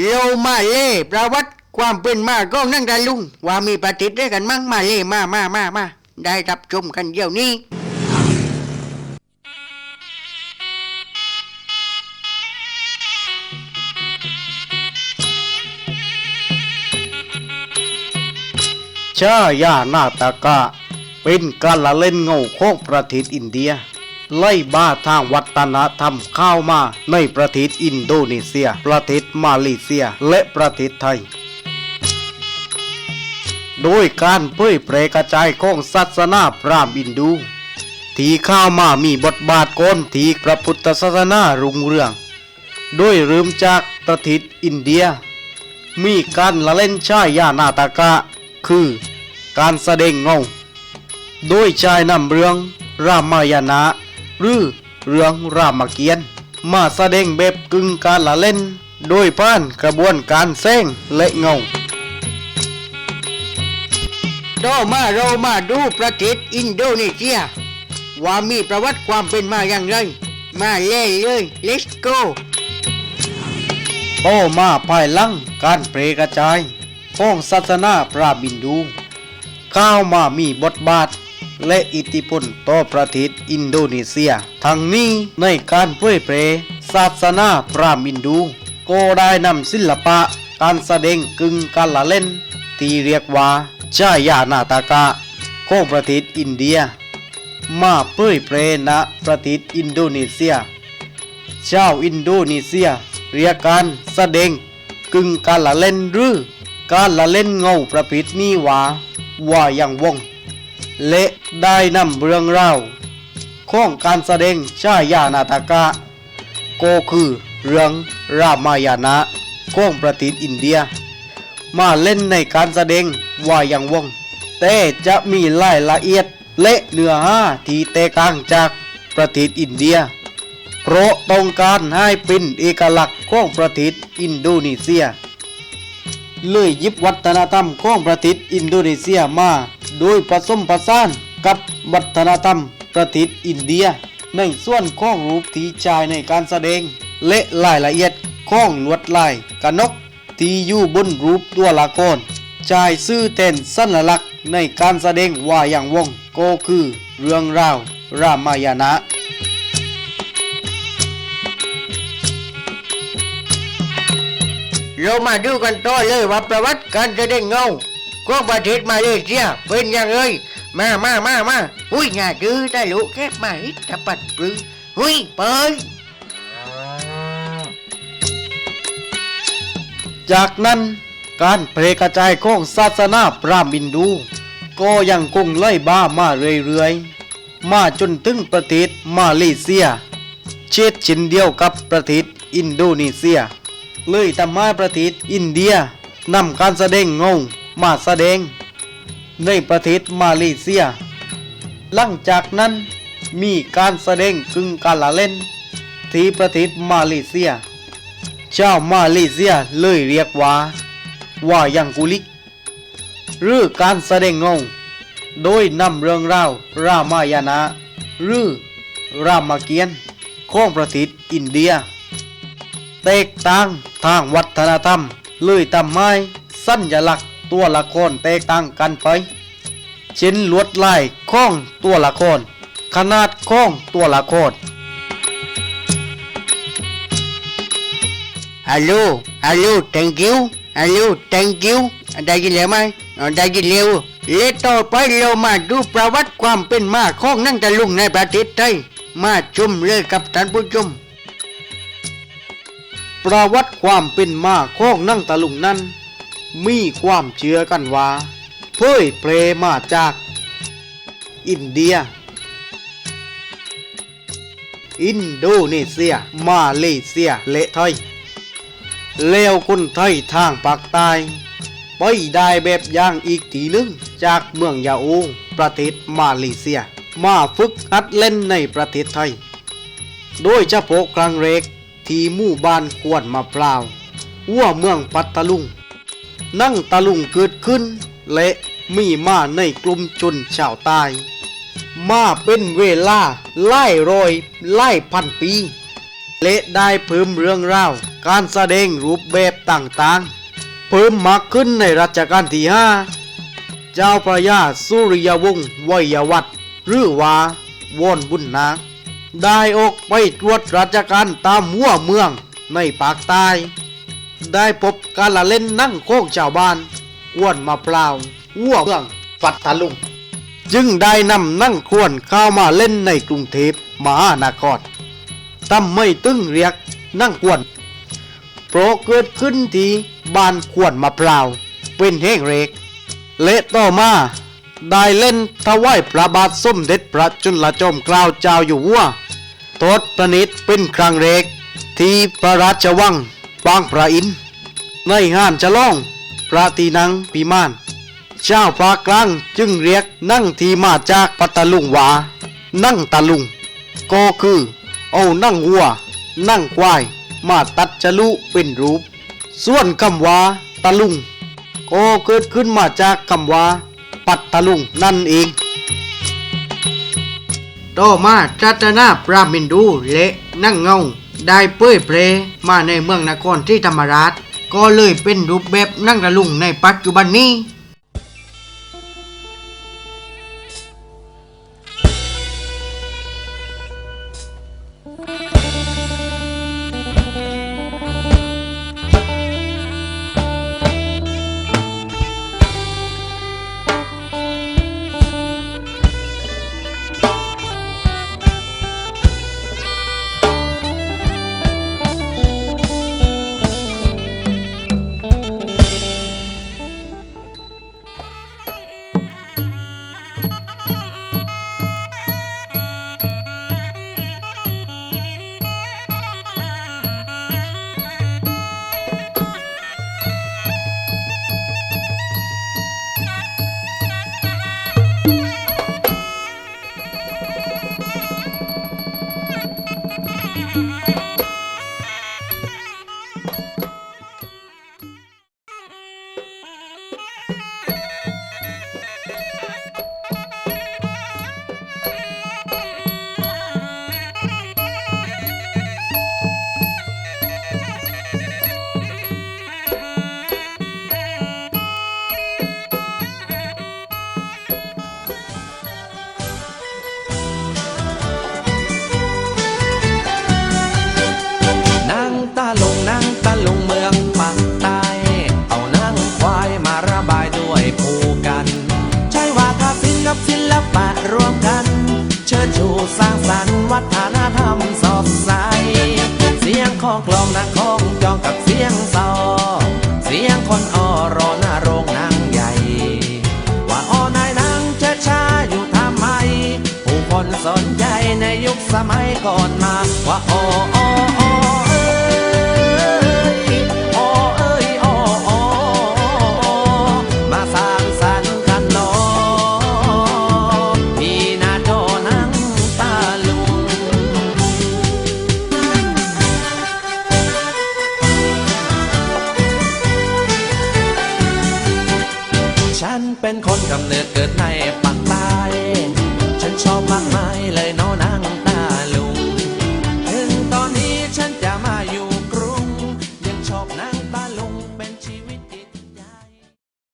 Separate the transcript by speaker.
Speaker 1: เรามาเล่ประวัติความเป็นมาก็นั่งดาลุง ว่ามีประติดด้วยกันมั้งมาเล่มามามามาได้รับชมกันเดี๋ยวนี้
Speaker 2: ชายานาตากะเป็นการละเล่นเงาของประเทศอินเดีย ไล่บ้าทางวัฒนธรรมเข้ามาในประเทศอินโดนีเซีย ประเทศมาเลเซีย และประเทศไทย โดยการเผยแพร่กระจายของศาสนาพราหมณ์อินดู ที่เข้ามามีบทบาทก่อนที่พระพุทธศาสนารุ่งเรือง โดยเริ่มจากประเทศอินเดีย มีการละเล่นชายานาตากะ คือการแสดงเงาโดยชายนำเรื่องรามายณะ หรือเรื่องรามเกียรติ์มาแสดงแบบกึ่งการละเล่น โดยผ่านกระบวนการแสงและเงา
Speaker 1: เรามาเรามาดูประเทศอินโดนีเซีย ว่ามีประวัติความเป็นมาอย่างไร มาเล่เลย let's go
Speaker 2: ต่อมาภายหลังการเปรกระจายของศาสนาพราหมณ์ฮินดู เข้ามามีบทบาท และอิทธิพลต่อประเทศอินโดนีเซีย ทั้งนี้ในการเผยแพร่ศาสนาพราหมณ์ฮินดู ก็ได้นำศิลปะการแสดงกึ่งการละเล่น ที่เรียกว่าชายานาตากะของประเทศอินเดีย มาเผยแพร่ณประเทศอินโดนีเซีย ชาวอินโดนีเซีย เรียกการแสดงกึ่งการละเล่นหรือการละเล่นเงาประเภทนี้ว่าว่าย่างวง และได้นำเรื่องราวของการแสดงชายานาตากะ ก็คือเรื่องรามายณะของประเทศอินเดีย มาเล่นในการแสดงว่าอย่างวง แต่จะมีรายละเอียดและเนื้อหาที่แตกต่างจากประเทศอินเดีย เพราะต้องการให้เป็นเอกลักษณ์ของประเทศอินโดนีเซีย เลยยิบวัฒนธรรมของประเทศอินโดนีเซียมา โดยผสมผสานกับวัฒนธรรมประเทศอินเดีย ในส่วนของรูปที่ใช้ในการแสดง และรายละเอียดของลวดลายกนกที่อยู่บนรูปตัวละครใช้ซื่อแทนสัญลักษณ์ในการแสดงว่าอย่างวงก็คือเรื่องราวรามายณะ
Speaker 1: เรามาดูกันต่อเลยว่าประวัติการแสดงเงา ของประเทศมาเลเซียเป็นย่างไรมามามามาอุ้ยงาดื้อได้ลูกแคบมาอิตาปัดปรืออุ้ยเปิด
Speaker 2: จากนั้นการแพร่กระจายของศาสนาพราหมณ์ฮินดู ก็ยังคงไล่บ้ามาเรื่อยๆ มาจนถึงประเทศมาเลเซีย เช่นเช่นเดียวกับประเทศอินโดนีเซีย เลยทำให้ประเทศอินเดียนำการแสดงเง มาแสดง ในประเทศมาเลเซีย หลังจากนั้นมีการแสดงกึ่งการละเล่น ที่ประเทศมาเลเซีย ชาวมาเลเซียเลยเรียกว่า ว่ายังกุลิก หรือการแสดงเงาโดยนำเรื่องราวรามายณะหรือรามเกียรติ์ของประเทศอินเดียแตกต่างทางวัฒนธรรมเลยทำให้สัญลักษณ์ ตัวละครแตกต่างกันไป เช่นลวดลายของตัวละคร ขนาดของตัวละคร
Speaker 1: ฮัลโหลฮัลโหล thank you ฮัลโหล thank you ได้ยินแล้วไหมอ๋อได้ยินแล้วและต่อไปเรามาดูประวัติความเป็นมาของนั่งตะลุงในประเทศไทย มาชมเลยกับท่านผู้ชม
Speaker 2: ประวัติความเป็นมาของนั่งตะลุงนั้น มีความเชื่อกันว่าเผยเพลมาจาก อินเดีย อินโดนีเซีย มาเลเซียและไทยแล้วคนไทยทางปากใต้ไปได้แบบอย่างอีกทีหนึง จากเมืองยาโอประเทศมาเลเซีย มาฝึกหัดเล่นในประเทศไทย โดยเฉพาะครั้งแรกที่หมู่บ้านควนมะพร้าวหัวเมืองปัตตลุง นั่งตะลุงเกิดขึ้น และมีมาในกลุ่มชนชาวใต้มาเป็นเวลาไล่รอยไล่พันปีและได้เพิ่มเรื่องราว การแสดงรูปแบบต่างๆ เพิ่มมากขึ้นในรัชกาลที่ห้าเจ้าพระยาสุริยวงศ์วยวัฒน์หรือว่าวอนบุญนาได้ออกไปตรวจราชการตามหัวเมืองในภาคใต้ ได้พบการละเล่นนั่งโค้งชาวบ้านอ้วนมาพร้าวหัวเมืองฟัดทะลุง จึงได้นำนั่งควนเข้ามาเล่นในกรุงเทพมหานครทำไม่ตึงเรียกนั่งควนเพราะเกิดขึ้นที่บ้านขวนมะพร้าวเป็นแห่งเรกและต่อมาได้เล่นถวายพระบาทสมเด็จพระจุลจอมเกล้าเจ้าอยู่หัวทศประนิษฐ์เป็นครั้งแรกที่พระราชวัง บางพระอินในงานฉลองพระตีนังปีมาน เจ้าภาคกลางจึงเรียกนั่งที่มาจากปัตตลุงวา นั่งตะลุง ก็คือ เอานั่งวัว นั่งควาย มาตัดจลุเป็นรูป ส่วนคำว่าตะลุงก็เกิดขึ้นมาจากคำว่าปัตตลุงนั่นเอง
Speaker 1: ต่อมาจัตนาพระมินดูและนั่งเงา ได้เป้ยเพลมาในเมืองนครที่ธรรมราช ก็เลยเป็นรูปแบบนั่งระลุงในปัจจุบันนี้
Speaker 3: ลงนั่งตาลงเมืองปากใต้เอานั่งควายมาระบายด้วยผูกัน ใช้วาทศิลป์กับศิลปะรวมกัน เชิดชูสร้างสรรค์วัฒนธรรมสดใสเสียงของกลองนักของจองกับเสียงซอเสียงคนออรอหน้าโรงนั่งใหญ่ ว่าออนายนางเชิดช้าอยู่ทำไม ผู้คนสนใจในยุคสมัยก่อนมาว่าโอโอโอ เป็นคนกำเนิดเกิดใน